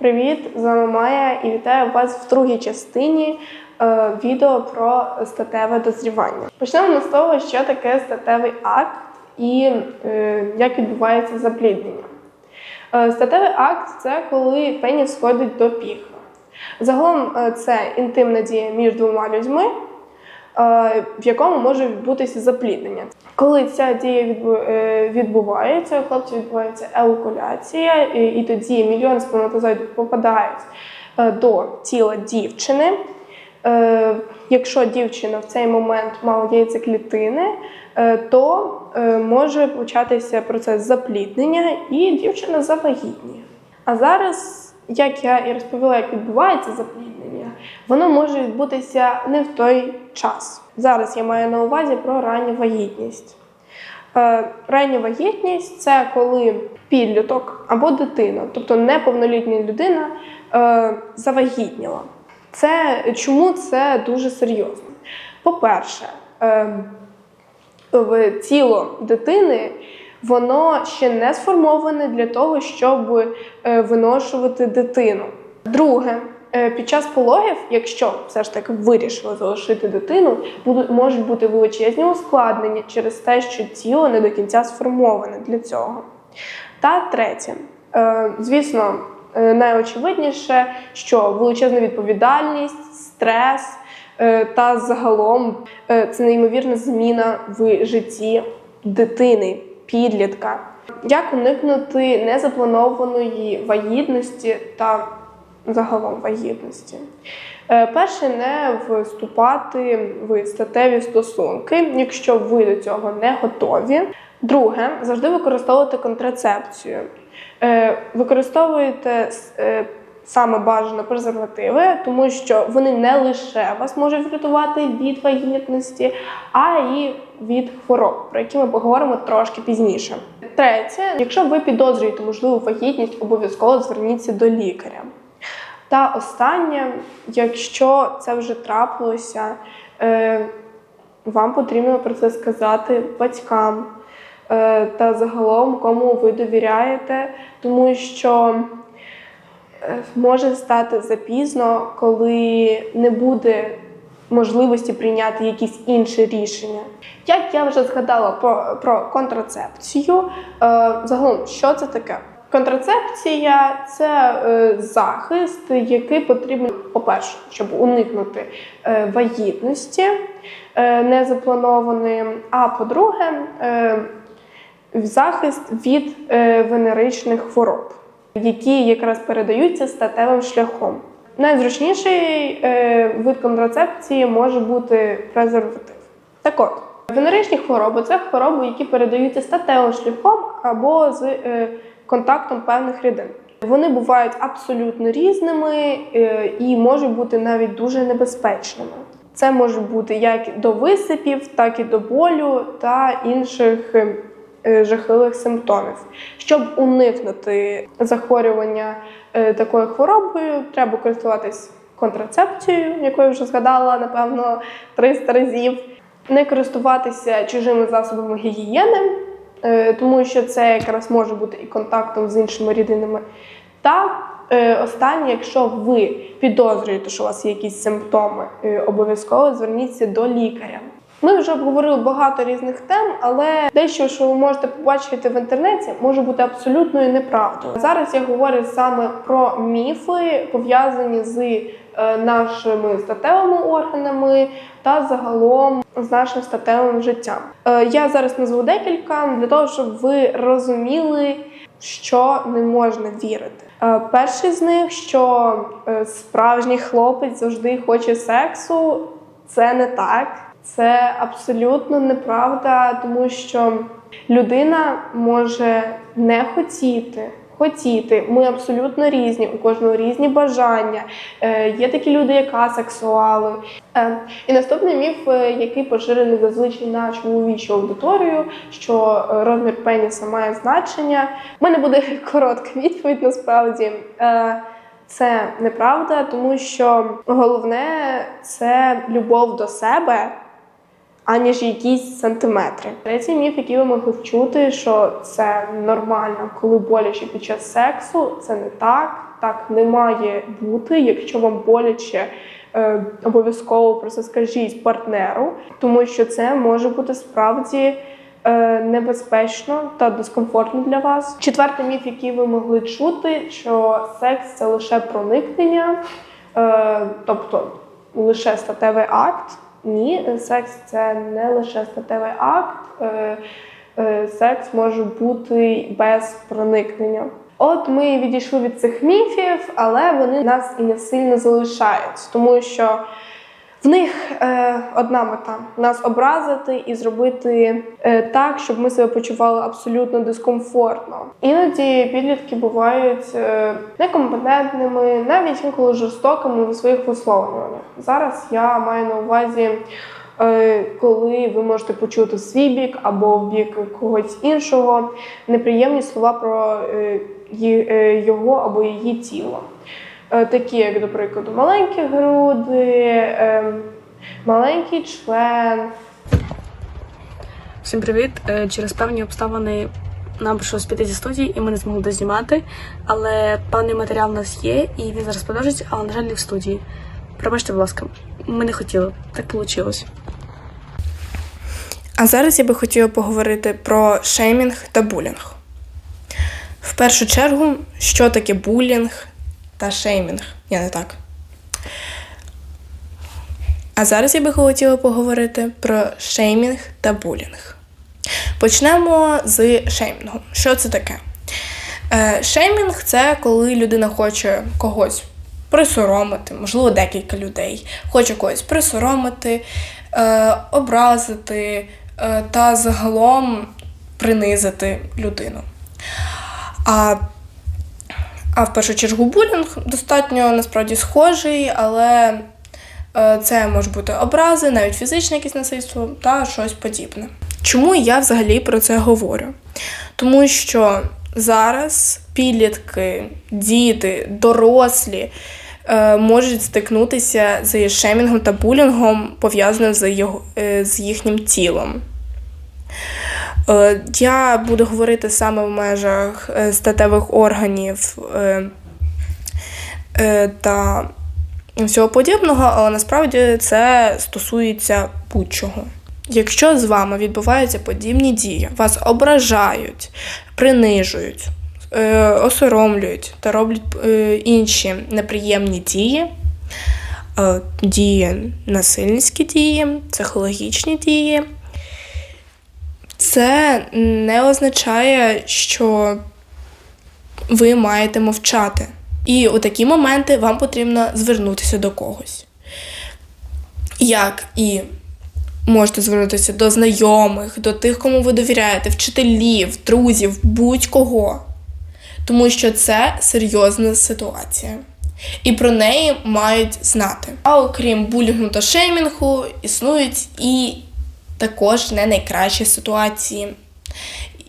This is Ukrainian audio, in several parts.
Привіт, з вами Майя і вітаю вас в другій частині е, відео про статеве дозрівання. Почнемо з того, що таке статевий акт і е, як відбувається запліднення. Е, статевий акт це коли пеніс сходить до піха. Загалом е, це інтимна дія між двома людьми, в якому може відбутися запліднення. Коли ця дія е, відбувається, у хлопця відбувається еукуляція, і, тоді мільйон сперматозоїдів попадають е, до тіла дівчини. Е, Якщо дівчина в цей момент мала яйцеклітини, е, то е, може початися процес запліднення, і дівчина завагітніє. А зараз, як я і розповіла, як відбувається запліднення, воно може відбутися не в той час. Зараз я маю на увазі про ранню вагітність. Е, Рання вагітність це коли підліток або дитина, тобто неповнолітня людина, е, завагітніла. Це чому це дуже серйозно? По-перше, е, тіло дитини воно ще не сформоване для того, щоб виношувати дитину. Друге, е, під час пологів, якщо все ж таки вирішили залишити дитину, будуть можуть бути величезні ускладнення через те, що тіло не до кінця сформоване для цього. Та третє, е, звісно, е, найочевидніше, що величезна відповідальність, стрес та загалом це неймовірна зміна в житті дитини, підлітка. Як уникнути незапланованої вагітності та загалом вагітності? Е, Перше, не вступати в статеві стосунки, якщо ви до цього не готові. Друге, завжди використовувати контрацепцію. Е, Використовуйте е, саме бажано презервативи, тому що вони не лише вас можуть врятувати від вагітності, а й від хвороб, про які ми поговоримо трошки пізніше. Третє, якщо ви підозрюєте можливу вагітність, обов'язково зверніться до лікаря. Та останнє, якщо це вже трапилося, е, вам потрібно про це сказати батькам е, та загалом кому ви довіряєте, тому що е, може стати запізно, коли не буде можливості прийняти якісь інші рішення. Як я вже згадала про, про контрацепцію, загалом, що це таке? Контрацепція це е, захист, який потрібен, по-перше, щоб уникнути е, вагітності е, незапланованої, а по-друге, захист від венеричних хвороб, які якраз передаються статевим шляхом. Найзручніший вид контрацепції може бути презерватив. Так от, венеричні хвороби це хвороби, які передаються статевим шляхом або з контактом певних рідин. Вони бувають абсолютно різними е, і можуть бути навіть дуже небезпечними. Це може бути як до висипів, так і до болю та інших е, е, жахливих симптомів. Щоб уникнути захворювання такою хворобою, треба користуватись контрацепцією, яку я вже згадала, напевно, 300 разів. Не користуватися чужими засобами гігієни, тому що це якраз може бути і контактом з іншими рідинами. Та е, останнє, якщо ви підозрюєте, що у вас є якісь симптоми, е, обов'язково зверніться до лікаря. Ми вже обговорили багато різних тем, але дещо, що ви можете побачити в інтернеті, може бути абсолютною неправдою. Зараз я говорю саме про міфи, пов'язані з е, нашими статевими органами та загалом з нашим статевим життям. Е, я зараз назву декілька для того, щоб ви розуміли, що не можна вірити. Е, Перший з них, що справжній хлопець завжди хоче сексу, це не так. Це абсолютно неправда, тому що людина може не хотіти. Хотіти, ми абсолютно різні, у кожного різні бажання. Е, є такі люди, як асексуали. Е, і наступний міф, е, який поширений зазвичай на чоловічу аудиторію, що розмір пеніса має значення. У мене буде коротка відповідь насправді. Е, це неправда, тому що головне це любов до себе, аніж якісь сантиметри. Третій міф, який ви могли чути, що це нормально, коли боляче під час сексу. Це не так. Так не має бути. Якщо вам боляче, е, обов'язково про це скажіть партнеру, тому що це може бути справді. е, Небезпечно та дискомфортно для вас. Четвертий міф, який ви могли чути, що секс це лише проникнення, е, тобто лише статевий акт. Ні, секс це не лише статевий акт. Е, е, Секс може бути без проникнення. От ми відійшли від цих міфів, але вони нас і не сильно залишають, тому що в них е, одна мета нас образити і зробити е, так, щоб ми себе почували абсолютно дискомфортно. Іноді підлітки бувають е, некомпетентними, навіть інколи жорстокими у своїх висловлюваннях. Зараз я маю на увазі. е, Коли ви можете почути свій бік або в бік когось іншого неприємні слова про е, е, його або її тіло. Е, такі, як, до прикладу, маленькі груди, е, маленький член. Всім привіт! Е, Через певні обставини нам прийшлось піти зі студії, і ми не змогли дознімати. Але певний матеріал у нас є, і він зараз продовжиться, але, на жаль, не в студії. Пробачте, будь ласка, ми не хотіли, так вийшло. А зараз я би хотіла поговорити про шеймінг та булінг. В першу чергу, що таке булінг та шеймінг? Я не так. А зараз я би хотіла поговорити про шеймінг та булінг. Почнемо з шеймінгу. Що це таке? Е, шеймінг це коли людина хоче когось присоромити, можливо, декілька людей, хоче когось присоромити, е, образити е, та загалом принизити людину. А, а в першу чергу булінг достатньо насправді схожий, але е, це може бути образи, навіть фізичне якесь насильство та щось подібне. Чому я взагалі про це говорю? Тому що зараз підлітки, діти, дорослі е, можуть стикнутися з шемінгом та булінгом, пов'язаним з, е, з їхнім тілом. Е, Я буду говорити саме в межах е, статевих органів е, та всього подібного, але насправді це стосується будь-чого. Якщо з вами відбуваються подібні дії, вас ображають, принижують, осоромлюють та роблять інші неприємні дії, дії, насильницькі дії, психологічні дії, це не означає, що ви маєте мовчати. І у такі моменти вам потрібно звернутися до когось. Як і можете звернутися до знайомих, до тих, кому ви довіряєте, вчителів, друзів, будь-кого. Тому що це серйозна ситуація. І про неї мають знати. А окрім булінгу та шеймінгу, існують і також не найкращі ситуації.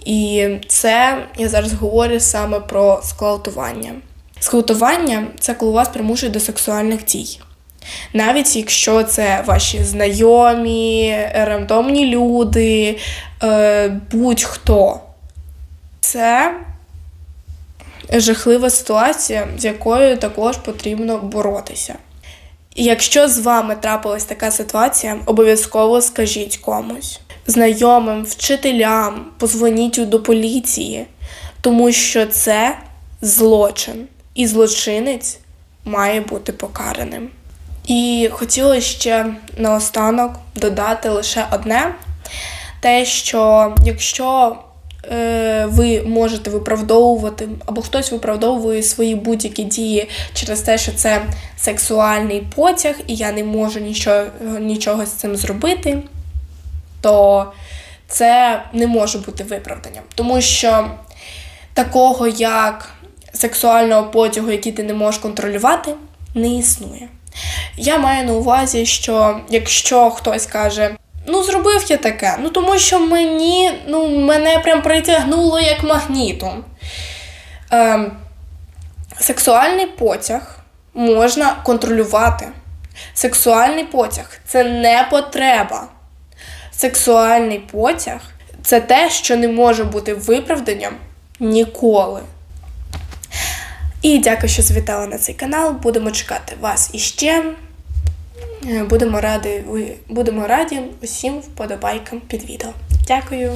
І це я зараз говорю саме про скалтування. Скалтування це коли вас примушують до сексуальних дій. Навіть якщо це ваші знайомі, рандомні люди, е, будь-хто. Це жахлива ситуація, з якою також потрібно боротися. Якщо з вами трапилась така ситуація, обов'язково скажіть комусь, знайомим, вчителям, позвоніть до поліції, тому що це злочин, і злочинець має бути покараним. І хотіла ще наостанок додати лише одне: те, що якщо ви можете виправдовувати, або хтось виправдовує свої будь-які дії через те, що це сексуальний потяг, і я не можу нічого, нічого з цим зробити, то це не може бути виправданням. Тому що такого як сексуального потягу, який ти не можеш контролювати, не існує. Я маю на увазі, що якщо хтось каже, ну зробив я таке, ну тому що мені, ну, мене прям притягнуло як магнітом. Ем, сексуальний потяг можна контролювати. Сексуальний потяг це не потреба. сексуальний потяг це те, що не може бути виправданням ніколи. І дякую, що завітали на цей канал. Будемо чекати вас іще. Е, Будемо раді, будемо раді усім вподобайкам під відео. Дякую.